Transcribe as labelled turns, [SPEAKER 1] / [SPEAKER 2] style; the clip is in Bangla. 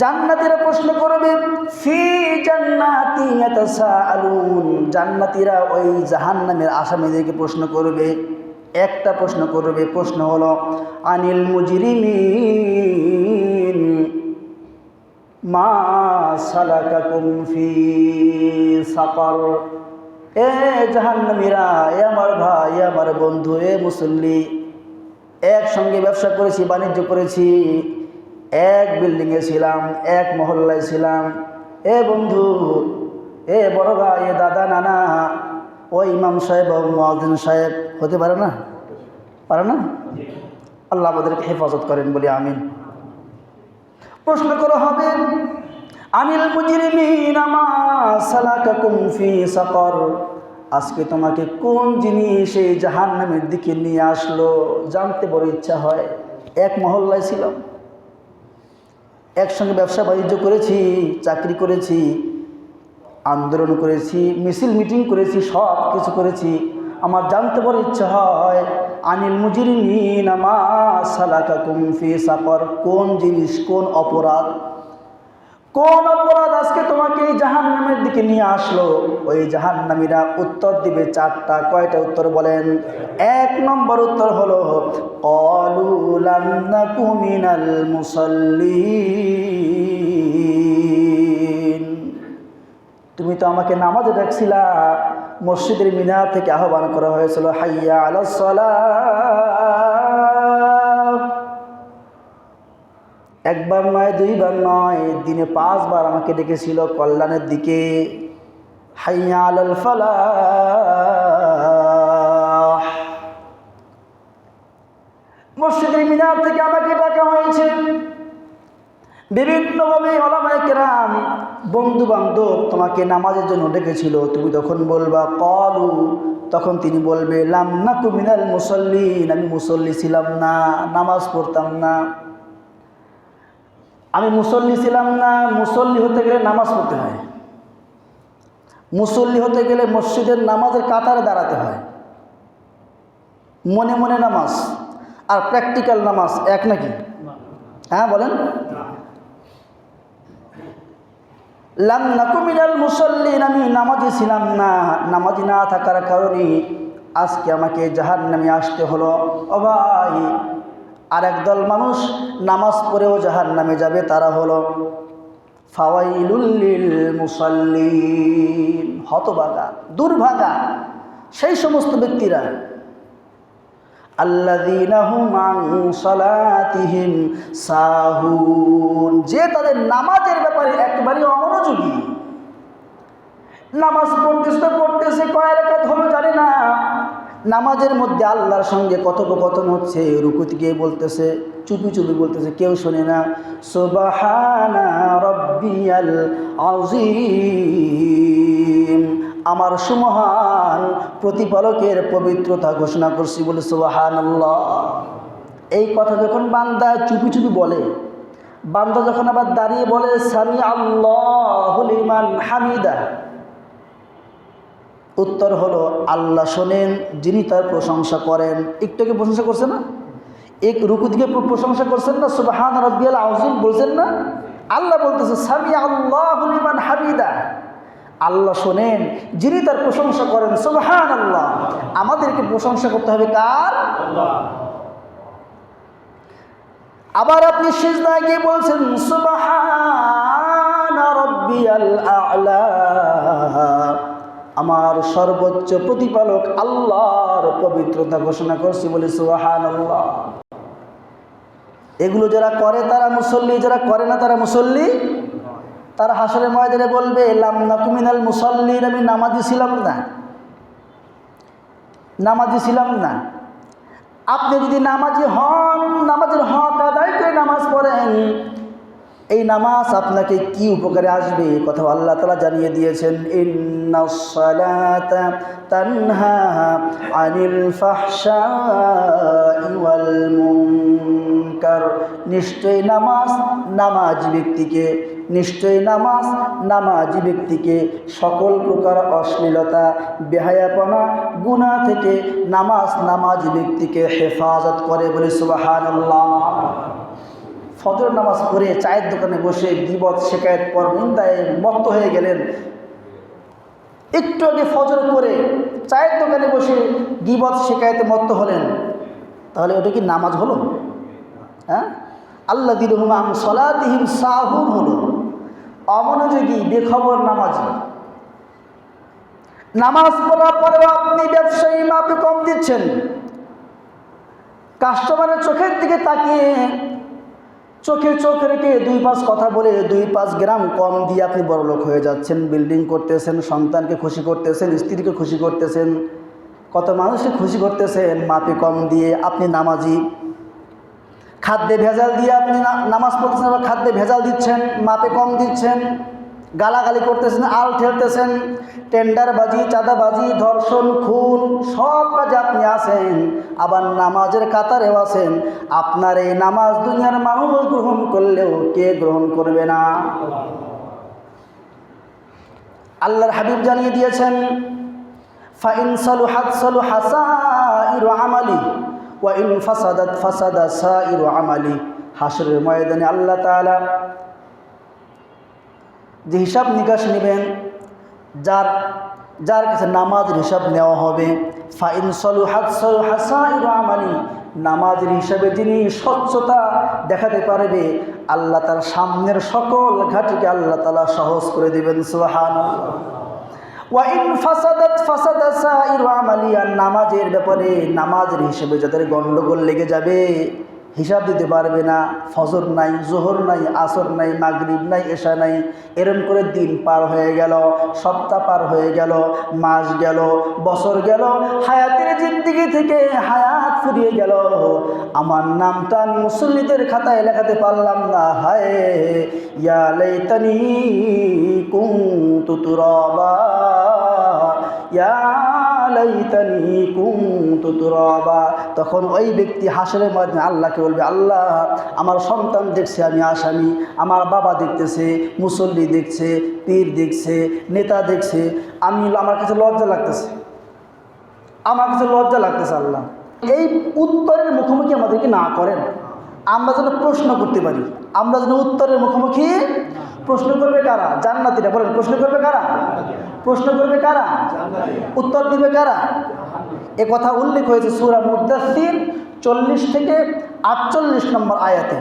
[SPEAKER 1] জান্নাতীরা প্রশ্ন করবে, ফি জান্নাতি ইয়াতাসাআলুন? জান্নাতীরা ওই জাহান্নামের আসামিদেরকে প্রশ্ন করবে, একটা প্রশ্ন করবে, প্রশ্ন হলো, আনিল মুজরিমিন, মা সালাকাকুম ফি সাকার? এ জাহান্নামীরা, এ আমার ভাই, এ আমার বন্ধু, এ মুসল্লি, একসঙ্গে ব্যবসা করেছি, বাণিজ্য করেছি এক বিল্ডিংয়ে ছিলাম, এক মহল্লায় ছিলাম। এ বন্ধু, এ বড় ভাই, এ দাদা, নানা ও ইমাম সাহেব ও মহাদিন সাহেব। হতে পারে না? পারে না? আল্লাহ আমাদেরকে হেফাজত করেন বলি আমিন। প্রশ্ন করা হবে, আনিল সাকর? আজকে তোমাকে কোন জিনিস এই জাহান্নামের দিকে নিয়ে আসলো জানতে বড় ইচ্ছা হয়? এক মহল্লায় ছিলাম। একসঙ্গে ব্যবসা বাণিজ্য করেছি, চাকরি করেছি, আন্দোলন করেছি, মিছিল মিটিং করেছি, সব কিছু করেছি। আমার জানতে পারার ইচ্ছা হয়, আনিল মুজরিমিন, আমা সালাকা কুমফি সাকর কোন জিনিস কোন অপরাধ? কোন অপরাধ আজকে তোমাকে এই জাহান নামের দিকে নিয়ে আসলো? ওই জাহান নামীরা উত্তর দিবে চারটা। কয়টা উত্তর বলেন? এক নম্বর উত্তর হলো মুসল্লিন। তুমি তো আমাকে নামাজে ডাকছিলা। মসজিদের মিনার থেকে আহ্বান করা হয়েছিল, হাইয়া আলাস একবার নয়, দুইবার নয়, দিনে পাঁচবার আমাকে ডেকেছিল কল্যাণের দিকে। হাইয়া আলাল ফালাহ। মসজিদের মিনার থেকে আমাকে ডাকা হয়েছে। বিভিন্নভাবে ওলামায় কেরাম বন্ধু বান্ধব তোমাকে নামাজের জন্য ডেকেছিল। তুমি তখন বলবা, কলু। তখন তিনি বলবে, লাম না কুমিনাল মুসল্লিন। আমি মুসল্লি ছিলাম না, নামাজ পড়তাম না। আমি মুসল্লি ছিলাম না, মুসল্লি হতে গেলে নামাজ পড়তে হয়। মুসল্লি হতে গেলে মসজিদের নামাজের কাতারে দাঁড়াতে হয়। মনে মনে নামাজ আর প্র্যাকটিক্যাল নামাজ এক নাকি? হ্যাঁ বলেন। নাকুমিনাল মুসল্লিন, আমি নামাজি ছিলাম না। নামাজি না থাকার কারণে আজকে আমাকে জাহান নামে আসতে হলো। ভাই আর একদল মানুষ নামাজ পড়েও জাহান নামে যাবে, তারা হলো ফাওয়াইলুল্লিল মুসল্লিন, হতভাগা, দুর্ভাগা। সেই সমস্ত ব্যক্তিরা সাহুন, যে তাদের নামাজের ব্যাপারে একেবারে অমনোযোগী। নামাজ পড়তেছে পড়তেছে, কয় রেখাত হলো জানে না। নামাজের মধ্যে আল্লাহর সঙ্গে কথোপকথন হচ্ছে, রুকুতি গিয়ে বলতেছে, চুপি চুপি বলতেছে, কেউ শোনে না। সোবাহানা রব্বিয়াল আজিম আমার সুমহান প্রতিপালকের পবিত্রতা ঘোষণা করছি বলে সোবাহান এই কথা যখন বান্দা চুপি চুপি বলে, বান্দা যখন আবার দাঁড়িয়ে বলে সামি আল্লাহ হামিদা উত্তর হলো, আল্লাহ শোনেন, যিনি তার প্রশংসা করেন। একটুকে প্রশংসা করছে না? এক রুকু দিকে প্রশংসা করছেন না? সুবাহান রব্বিয়াল আউজিম বলছেন না? আল্লাহ বলতেছে সামি আল্লাহ হামিদা। আল্লাহ শোনেন, যিনি তার প্রশংসা করেন। সুবাহান আল্লাহ আমাদেরকে প্রশংসা করতে হবে কার? আবার আপনি সিজদা গিয়ে বলছেন, সুবাহান রব্বিয়াল আ'লা। আমার সর্বোচ্চ প্রতিপালক আল্লাহর পবিত্রতা ঘোষণা করছি বলে সুবাহান আল্লাহ এগুলো যারা করে তারা মুসল্লি, যারা করে না তারা মুসল্লি? তারা হাসরের ময়দানে বলবে লামনা কুমিনাল মুসল্লির আমি নামাজি ছিলাম না। নামাজি ছিলাম না। আপনি যদি নামাজি হন, নামাজের হক আদায় করে নামাজ পড়েন এই নামাজ আপনাকে কি উপকারে আসবে? কথা আল্লাহ তালা জানিয়ে দিয়েছেন আনিল নিশ্চয়ই নামাজ নামাজি ব্যক্তিকে, নিশ্চয়ই নামাজ নামাজ ব্যক্তিকে সকল প্রকার অশ্লীলতা, বেহায়াপনা গুণা থেকে নামাজ নামাজ ব্যক্তিকে হেফাজত করে বলে সুবাহান ফজর নামাজ পড়ে চায়ের দোকানে বসে গিবত শেখায়ত পর নিন্দায় মত্ত হয়ে গেলেন। একটু আগে ফজর করে চায়ের দোকানে বসে গিবত শেখায়তে মত্ত হলেন। তাহলে ওটা কি নামাজ হলো? হ্যাঁ? আল্লা দিলহুম আম সলাদিহিম সাহুন হলো। অমনোযোগী, বেখবর নামাজি। নামাজ পড়ার পরেও আপনি ব্যবসায়ী মাপে কম দিচ্ছেন। কাস্টমারের চোখের দিকে তাকিয়ে চোখে চোখ রেখে দুই পাঁচ কথা বলে দুই পাঁচ গ্রাম কম দিয়ে আপনি বড়লোক হয়ে যাচ্ছেন বিল্ডিং করতেছেন, সন্তানকে খুশি করতেছেন, স্ত্রীকে খুশি করতেছেন, কত মানুষকে খুশি করতেছেন, মাপে কম দিয়ে আপনি নামাজি। খাদ্যে ভেজাল দিয়ে আপনি নামাজ পড়তেছেন আবার খাদ্যে ভেজাল দিচ্ছেন, মাপে কম দিচ্ছেন। গালাগালি করতেছেন, আল ঠেলতেছেন টেন্ডারবাজি চাঁদাবাজি ধর্ষণ, খুন, সব কাজে আপনি আছেন, আবার নামাজের কাতারেও আছেন। আপনার এই নামাজ দুনিয়ার মানুষ গ্রহণ করলেও কে গ্রহণ করবে না? আল্লাহর হাবিব জানিয়ে দিয়েছেন, ফাইন সালু হাত সালু হাসা ইরু আমালি, ওয়া ইন ফাসাদাত ফাসাদা সা ইরু আমালি। হাসরের ময়দানে আল্লাহ তাআলা যে হিসাব নিকাশ নেবেন, যার যার কাছে নামাজের হিসাব নেওয়া হবে, ফাইন সলু হাত সলু হাসা ইরু আমালি, নামাজের হিসাবে যিনি স্বচ্ছতা দেখাতে পারবে, আল্লাহ তার সামনের সকল ঘাটিকে আল্লাহ তালা সহজ করে দেবেন সুহান ওয়াইন ফাসাদাত ফাসাদা সাইরু আমালি, আর নামাজের ব্যাপারে, নামাজের হিসেবে যাদের গণ্ডগোল লেগে যাবে হিসাব দিতে পারবে না। ফজর নাই, জোহর নাই, আসর নাই, মাগরিব নাই, এশা নাই। এরম করে দিন পার হয়ে গেল, সপ্তাহ পার হয়ে গেল, মাস গেল, বছর গেল, হায়াতের জিন্দিগি থেকে হায়াত ফুরিয়ে গেল। আমার নামটা আমি মুসল্লিদের খাতায় লেখাতে পারলাম না। হায়, ইয়া লাইতানি কুনতু তুরাবা, ইয়া লাইতানি তুরাবা। তখন ওই ব্যক্তি হাসরের মধ্যে আল্লাহকে বলবে, আল্লাহ, আমার সন্তান দেখছে আমি আসামি, আমার বাবা দেখতেছে, মুসল্লি দেখছে, পীর দেখছে, নেতা দেখছে, আমি আমার কাছে লজ্জা লাগতেছে। আমার কাছে লজ্জা লাগতেছে আল্লাহ। এই উত্তরের মুখোমুখি আমাদেরকে না করেন। আমরা যেন প্রশ্ন করতে পারি। আমরা যেন উত্তরের মুখোমুখি প্রশ্ন করবে কারা? জান্নাতিরা বলেন, প্রশ্ন করবে কারা? প্রশ্ন করবে কারা? উত্তর দিবে কারা? এ কথা উল্লেখ হয়েছে সুরা মুদাসির চল্লিশ থেকে আটচল্লিশ নম্বর আয়াতে।